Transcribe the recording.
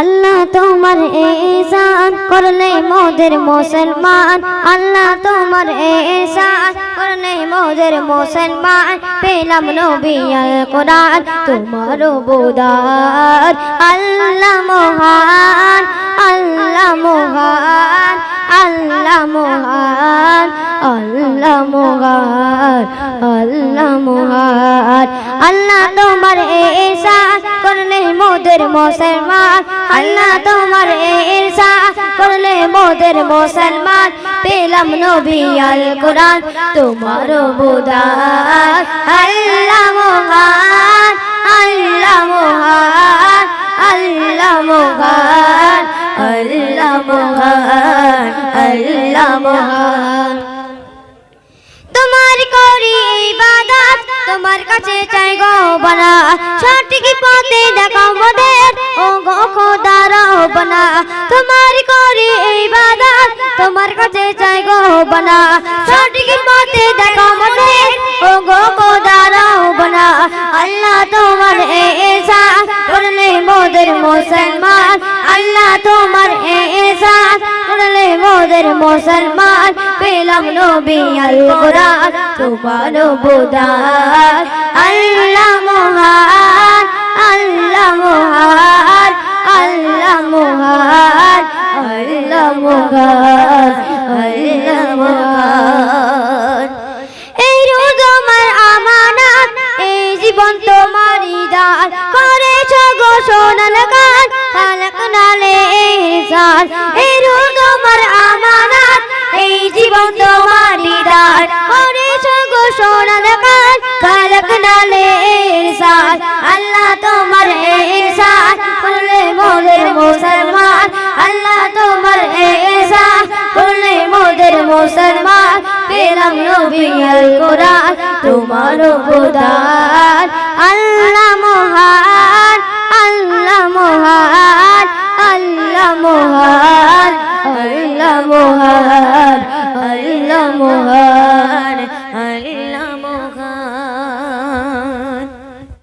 আল্লাহ তোমার এসান করলে মোদের মুসলমান। আল্লাহ তোমার এসান করলে মোদের মুসলমান। পেলাম নবী কোরআন তোমার বোদার আল্লাহ মহান, আল্লাহ আল্লাহ মোহার আল্লাহ মহান আল্লাহ তোমার এসা করলে মোদের মুসলমান, আল্লাহ তোমার এসা করলে মোদের মুসলমান। পেলাম নবী আল কোরআন, তোমার বোদার আল্লাহ মহান আল্লাহ মহান আল্লাহ মহান আল্লাহ মহান আল্লাহ মহান সঠিক পথে দেখাও মোদের ও গো খোদা রহবনা করি ইবাদত তোমার কাছে চাই গো বনা। সঠিক দেখাও মোদের ও গো খোদা আল্লাহ তোমার এসা, করলে মোদের মুসলমান। আল্লাহ তোমার এসা, করলে মোদের মুসলমান। পেলাম নবী আল কোরআন তোমার বোদার আল্লাহ মহান জীবন তোমারই দান কোরআন তোমার আল্লাহ